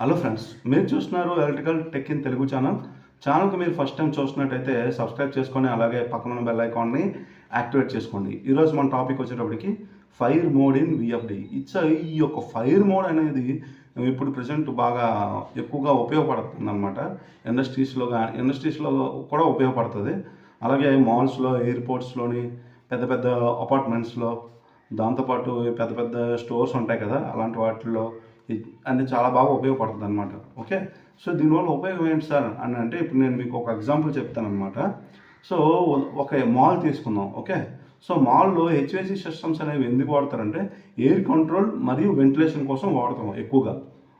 Hello friends మీరు చూస్తున్నారు electrical tech in Telugu channel ఛానల్కి మీరు ఫస్ట్ టైం చూస్తున్నట్టయితే సబ్స్క్రైబ్ చేసుకొని అలాగే పక్కన ఉన్న బెల్ ఐకాన్ని యాక్టివేట్ చేసుకోండి. ఈరోజు మన టాపిక్ వచ్చేటప్పటికి fire mode in VFD it's ఈ యొక్క ఫైర్ మోడ్ అనేది ఇప్పుడు ప్రజెంట్ బాగా ఎక్కువగా ఉపయోగపడుతుంది అనమాట ఇండస్ట్రీస్లో ఇండస్ట్రీస్లో కూడా ఉపయోగపడుతుంది. అలాగే మాల్స్లో ఎయిర్పోర్ట్స్లోని పెద్ద పెద్ద అపార్ట్మెంట్స్లో దాంతోపాటు పెద్ద పెద్ద స్టోర్స్ ఉంటాయి కదా అలాంటి వాటిల్లో అంటే చాలా బాగా ఉపయోగపడుతుంది అనమాట ఓకే? సో దీనివల్ల ఉపయోగం ఏంటి సార్? అని అంటే ఇప్పుడు నేను మీకు ఒక ఎగ్జాంపుల్ చెప్తాను అనమాట సో ఒక మాల్ తీసుకుందాం. ఓకే? సో మాల్లో హెచ్వేసి సిస్టమ్స్ అనేవి ఎందుకు వాడతారంటే ఎయిర్ కంట్రోల్ మరియు వెంటిలేషన్ కోసం వాడతాం ఎక్కువగా.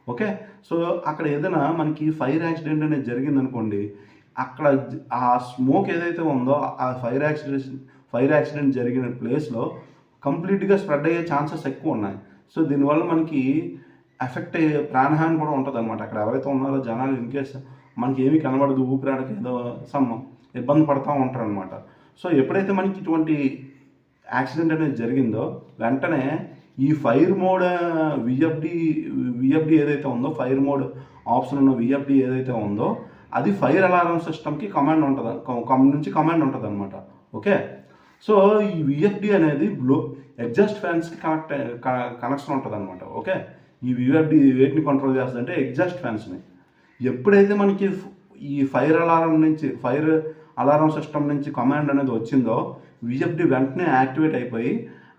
ఓకే? సో అక్కడ ఏదైనా మనకి ఫైర్ యాక్సిడెంట్ అనేది జరిగిందనుకోండి అక్కడ ఆ స్మోక్ ఏదైతే ఉందో ఆ ఫైర్ యాక్సిడెంట్ ఫైర్ యాక్సిడెంట్ జరిగిన ప్లేస్లో కంప్లీట్గా స్ప్రెడ్ అయ్యే ఛాన్సెస్ ఎక్కువ ఉన్నాయి. సో దీనివల్ల మనకి ఎఫెక్ట్ అయ్యే ప్రాణహాని కూడా ఉంటుంది అనమాట అక్కడ ఎవరైతే ఉన్నారో జనాలు ఇన్ కేస్ మనకి ఏమీ కనబడదు ఊపిరాడకి ఏదో సమ్ ఇబ్బంది పడుతూ ఉంటారు అనమాట సో ఎప్పుడైతే మనకి ఇటువంటి యాక్సిడెంట్ అనేది జరిగిందో వెంటనే ఈ ఫైర్ మోడ్ విఎఫ్డి విఎఫ్డి ఏదైతే ఉందో ఫైర్ మోడ్ ఆప్షన్ ఉన్న విఎఫ్డి ఏదైతే ఉందో అది ఫైర్ అలారం సిస్టమ్కి కమాండ్ ఉంటుంది కమ్ నుంచి కమాండ్ ఉంటుంది అనమాట ఓకే? సో ఈ విఎఫ్డి అనేది బ్లో ఎగ్జాస్ట్ ఫ్యాన్స్కి కనెక్ట్ కనెక్షన్ ఉంటుంది అనమాట ఓకే? ఈ విఎఫ్డి వేటిని కంట్రోల్ చేస్తుందంటే ఎగ్జాస్ట్ ఫ్యాన్స్ని ఎప్పుడైతే మనకి ఈ ఫైర్ అలారం నుంచి ఫైర్ అలారం సిస్టమ్ నుంచి కమాండ్ అనేది వచ్చిందో విఎఫ్డి వెంటనే యాక్టివేట్ అయిపోయి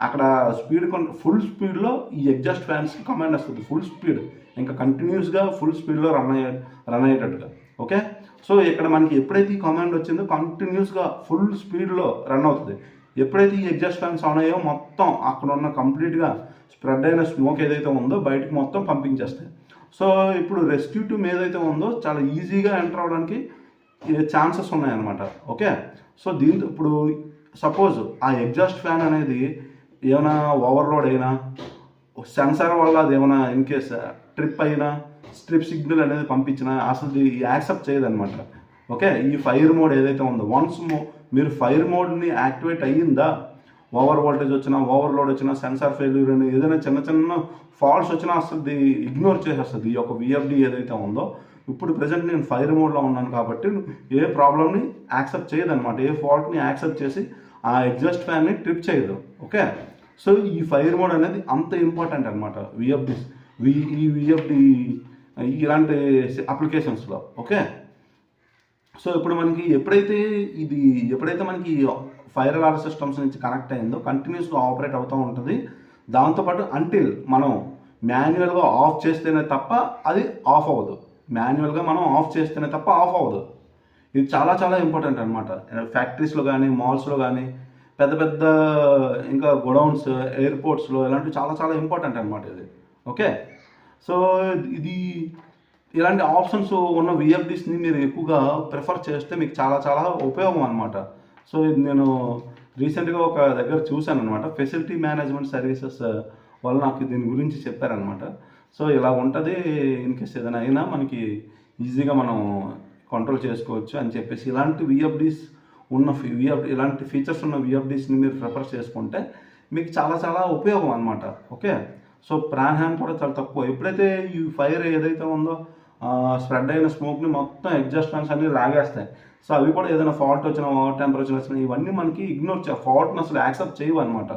అక్కడ స్పీడ్ ఫుల్ స్పీడ్లో ఈ ఎగ్జాస్ట్ ఫ్యాన్స్కి కమాండ్ వస్తుంది. ఫుల్ స్పీడ్ ఇంకా కంటిన్యూస్గా ఫుల్ స్పీడ్లో రన్ అయ్యే రన్ అయ్యేటట్టుగా. ఓకే సో ఇక్కడ మనకి ఎప్పుడైతే ఈ కమాండ్ వచ్చిందో కంటిన్యూస్గా ఫుల్ స్పీడ్లో రన్ అవుతుంది. ఎప్పుడైతే ఈ ఎగ్జాస్ట్ ఫ్యాన్స్ ఆన్ అయ్యో మొత్తం అక్కడ ఉన్న కంప్లీట్గా స్ప్రెడ్ అయిన స్మోక్ ఏదైతే ఉందో బయటకు మొత్తం పంపించేస్తాయి. సో ఇప్పుడు రెస్క్యూ టీమ్ ఏదైతే ఉందో చాలా ఈజీగా ఎంటర్ అవడానికి ఛాన్సెస్ ఉన్నాయన్నమాట. ఓకే సో దీంతో ఇప్పుడు సపోజ్ ఆ ఎగ్జాస్ట్ ఫ్యాన్ అనేది ఏమైనా ఓవర్లోడ్ అయినా సెన్సార్ వల్ల అది ఏమైనా ఇన్ కేస్ ట్రిప్ అయినా స్ట్రిప్ సిగ్నల్ అనేది పంపించినా అసలు యాక్సెప్ట్ చేయదనమాట ఓకే ఈ ఫైర్ మోడ్ ఏదైతే ఉందో వన్స్ మో మీరు ఫైర్ మోడ్ని యాక్టివేట్ అయ్యిందా? ఓవర్ వోల్టేజ్ వచ్చినా ఓవర్లోడ్ వచ్చినా సెన్సార్ ఫెయిల్యూర్ అని ఏదైనా చిన్న చిన్న ఫాల్ట్స్ వచ్చినా అసలు ఇగ్నోర్ చేసేస్తుంది. ఈ యొక్క విఎఫ్డి ఏదైతే ఉందో ఇప్పుడు ప్రజెంట్ నేను ఫైర్ మోడ్లో ఉన్నాను కాబట్టి ఏ ప్రాబ్లమ్ని యాక్సెప్ట్ చేయదనమాట ఏ ఫాల్ట్ని యాక్సెప్ట్ చేసి ఆ ఎగ్జాస్ట్ ఫ్యాన్ని ట్రిప్ చేయదు. ఓకే? సో ఈ ఫైర్ మోడ్ అనేది అంత ఇంపార్టెంట్ అనమాట విఎఫ్డి వి ఈ విఎఫ్డి ఇలాంటి అప్లికేషన్స్లో. ఓకే? సో ఇప్పుడు మనకి ఎప్పుడైతే ఇది ఎప్పుడైతే మనకి ఫైర్ అలార్ సిస్టమ్స్ నుంచి కనెక్ట్ అయిందో కంటిన్యూస్గా ఆపరేట్ అవుతూ ఉంటుంది. దాంతోపాటు అంటిల్ మనం మాన్యువల్గా ఆఫ్ చేస్తేనే తప్ప అది ఆఫ్ అవ్వదు. మాన్యువల్గా మనం ఆఫ్ చేస్తేనే తప్ప ఆఫ్ అవ్వదు. ఇది చాలా చాలా ఇంపార్టెంట్ అనమాట ఫ్యాక్టరీస్లో కానీ మాల్స్లో కానీ పెద్ద పెద్ద ఇంకా గొడౌన్స్ ఎయిర్పోర్ట్స్లో ఇలాంటివి చాలా చాలా ఇంపార్టెంట్ అనమాట ఇది. ఓకే సో ఇది ఇలాంటి ఆప్షన్స్ ఉన్న విఎఫ్డిస్ని మీరు ఎక్కువగా ప్రిఫర్ చేస్తే మీకు చాలా చాలా ఉపయోగం అనమాట సో ఇది నేను రీసెంట్గా ఒక దగ్గర చూశాను అనమాట ఫెసిలిటీ మేనేజ్మెంట్ సర్వీసెస్ వాళ్ళు నాకు దీని గురించి చెప్పారనమాట సో ఇలా ఉంటుంది. ఇన్ కేస్ ఏదైనా అయినా మనకి ఈజీగా మనం కంట్రోల్ చేసుకోవచ్చు అని చెప్పేసి ఇలాంటి విఎఫ్డిస్ ఉన్న విఎఫ్ ఇలాంటి ఫీచర్స్ ఉన్న విఎఫ్డిస్ని మీరు ప్రిఫర్ చేసుకుంటే మీకు చాలా చాలా ఉపయోగం అనమాట ఓకే? సో ప్రాణహాని కూడా చాలా తక్కువ. ఎప్పుడైతే ఈ ఫైర్ ఏదైతే ఉందో స్ప్రెడ్ అయిన స్మోక్ని మొత్తం ఎగ్జాస్ట్ ఫ్యాన్స్ అన్ని లాగేస్తాయి. సో అవి కూడా ఏదైనా ఫాల్ట్ వచ్చినా ఓవర్ టెంపరేచర్ వచ్చినా ఇవన్నీ మనకి ఇగ్నోర్ చే ఫాల్ట్ని అసలు యాక్సెప్ట్ చేయవు అనమాట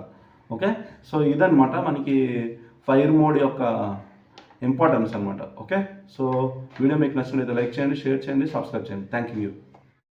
ఓకే సో ఇదనమాట మనకి ఫైర్ మోడ్ యొక్క ఇంపార్టెన్స్ అనమాట ఓకే సో వీడియో మీకు నచ్చినట్లయితే లైక్ చేయండి షేర్ చేయండి సబ్స్క్రైబ్ చేయండి. Thank you